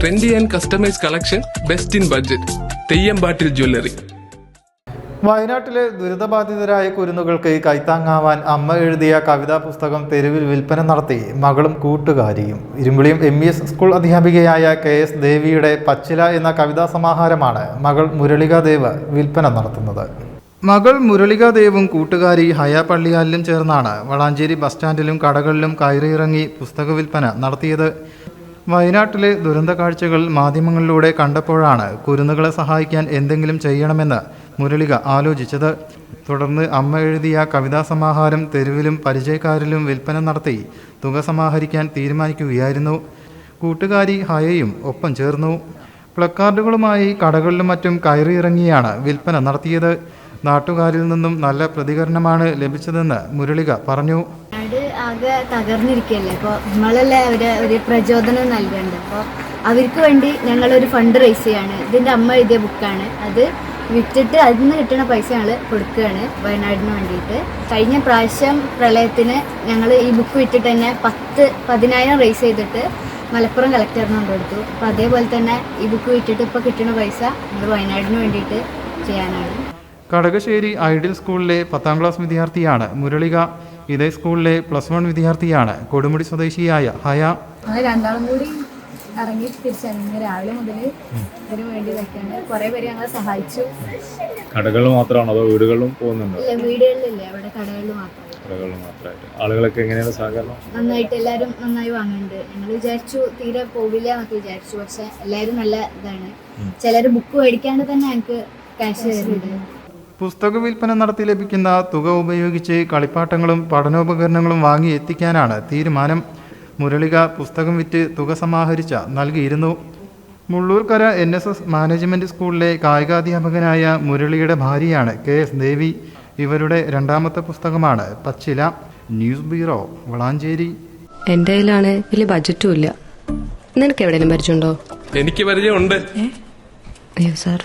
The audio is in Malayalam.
Trendy and customise collection best in budget Theyyampattil jewellery വയനാട്ടിലെ ദുരിതബാധിതരായ കുരുന്നുകൾക്ക് കൈത്താങ്ങാവാൻ അമ്മ എഴുതിയ കവിതാ പുസ്തകം തെരുവിൽ വിൽപ്പന നടത്തി മകളും കൂട്ടുകാരിയും. ഇരുമ്പിളിയും എം ഇ എസ് സ്കൂൾ അധ്യാപികയായ കെ എസ് ദേവിയുടെ പച്ചില എന്ന കവിതാ സമാഹാരമാണ് മകൾ മുരളിക ദേവ് വിൽപ്പന നടത്തുന്നത്. മകൾ മുരളിക ദേവും കൂട്ടുകാരി ഹയ പള്ളിയാലിലും ചേർന്നാണ് വളാഞ്ചേരി ബസ് സ്റ്റാൻഡിലും കടകളിലും കയറിയിറങ്ങി പുസ്തക വിൽപ്പന നടത്തിയത്. വയനാട്ടിലെ ദുരന്ത കാഴ്ചകൾ മാധ്യമങ്ങളിലൂടെ കണ്ടപ്പോഴാണ് കുരുന്നുകളെ സഹായിക്കാൻ എന്തെങ്കിലും ചെയ്യണമെന്ന് മുരളിക ആലോചിച്ചത്. തുടർന്ന് അമ്മ എഴുതിയ കവിതാ സമാഹാരം തെരുവിലും പരിചയക്കാരിലും വിൽപ്പന നടത്തി തുക സമാഹരിക്കാൻ തീരുമാനിക്കുകയായിരുന്നു. കൂട്ടുകാരി ഹയയും ഒപ്പം ചേർന്നു. പ്ലക്കാർഡുകളുമായി കടകളിലും മറ്റും കയറിയിറങ്ങിയാണ് വിൽപ്പന നടത്തിയത്. നാട്ടുകാരിൽ നിന്നും നല്ല പ്രതികരണമാണ് ലഭിച്ചതെന്ന് മുരളിക പറഞ്ഞു. ആകെ തകർന്നിരിക്കുകയല്ലേ? അപ്പോൾ നമ്മളല്ലേ അവരെ ഒരു പ്രചോദനം നൽകേണ്ടത്? അപ്പോൾ അവർക്ക് വേണ്ടി ഞങ്ങളൊരു ഫണ്ട് റേസ് ചെയ്യാണ്. ഇതിന്റെ അമ്മ എഴുതിയ ബുക്കാണ് അത് വിറ്റിട്ട് അതിൽ നിന്ന് കിട്ടുന്ന പൈസ ഞങ്ങൾ കൊടുക്കുകയാണ് വയനാടിന് വേണ്ടിയിട്ട്. കഴിഞ്ഞ പ്രാവശ്യം പ്രളയത്തിന് ഞങ്ങൾ ഈ ബുക്ക് വിറ്റിട്ട് തന്നെ പത്ത് പതിനായിരം റേസ് ചെയ്തിട്ട് മലപ്പുറം കളക്ടറിന് കൊണ്ടുകൊടുത്തു അപ്പോൾ അതേപോലെ തന്നെ ഈ ബുക്ക് വിറ്റിട്ട് ഇപ്പോൾ കിട്ടുന്ന പൈസ ഞങ്ങൾ വയനാടിന് വേണ്ടിയിട്ട് ചെയ്യാനാണ്. കടകശ്ശേരി ഐഡിയൽ സ്കൂളിലെ പത്താം ക്ലാസ് വിദ്യാർത്ഥിയാണ് മുരളിക. ഇതേ സ്കൂളിലെ പ്ലസ് വൺ വിദ്യാർത്ഥിയാണ് കൊടുമുടി സ്വദേശിയായ ഹയ. രണ്ടാളും കൂടി ഇറങ്ങി തിരിച്ചിറങ്ങി രാവിലെ മുതൽ ഇതിനു വേണ്ടി വെക്കാണ് കുറെ പേര് ഞങ്ങളെ സഹായിച്ചു. കടകൾ മാത്രമാണോ അതോ വീടുകളിലും പോകുന്നുണ്ടോ? ഇല്ല വീടുകളിലില്ല. അവിടെ കടകളിൽ മാത്രം. കടകളിൽ മാത്രമായിട്ട്. ആളുകളൊക്കെ എങ്ങനെയാണ് സഹകരണം? നന്നായിട്ട് എല്ലാവരും നന്നായി വാങ്ങുന്നുണ്ട്. ഞങ്ങൾ വിചാരിച്ചു തീരെ പോവില്ല എന്നൊക്കെ വിചാരിച്ചു. പക്ഷെ എല്ലാവരും നല്ല ഇതാണ്. ചിലർ ബുക്ക് മേടിക്കാണ്ട് തന്നെ ഞങ്ങൾക്ക് ക്യാഷ് തരുന്നുണ്ട്. പുസ്തക വിൽപ്പന നടത്തി ലഭിക്കുന്ന തുക ഉപയോഗിച്ച് കളിപ്പാട്ടങ്ങളും പഠനോപകരണങ്ങളും വാങ്ങി എത്തിക്കാനാണ് തീരുമാനം. മുരളിക പുസ്തകം വിറ്റ് തുക സമാഹരിച്ച നൽകിയിരുന്നു. Mullurkara N S S management സ്കൂളിലെ കായികാധ്യാപകനായ മുരളിയുടെ ഭാര്യയാണ് കെ എസ് ദേവി. ഇവരുടെ രണ്ടാമത്തെ പുസ്തകമാണ് പച്ചില. News bureau Valanchery. എന്റെ കയ്യിലാണ് വലിയ ബജറ്റും ഇല്ല. നിനക്ക് എവിടെയെങ്കിലും പരിചയമുണ്ടോ? എനിക്ക് പരിചയമുണ്ട്. അയ്യോ സാർ.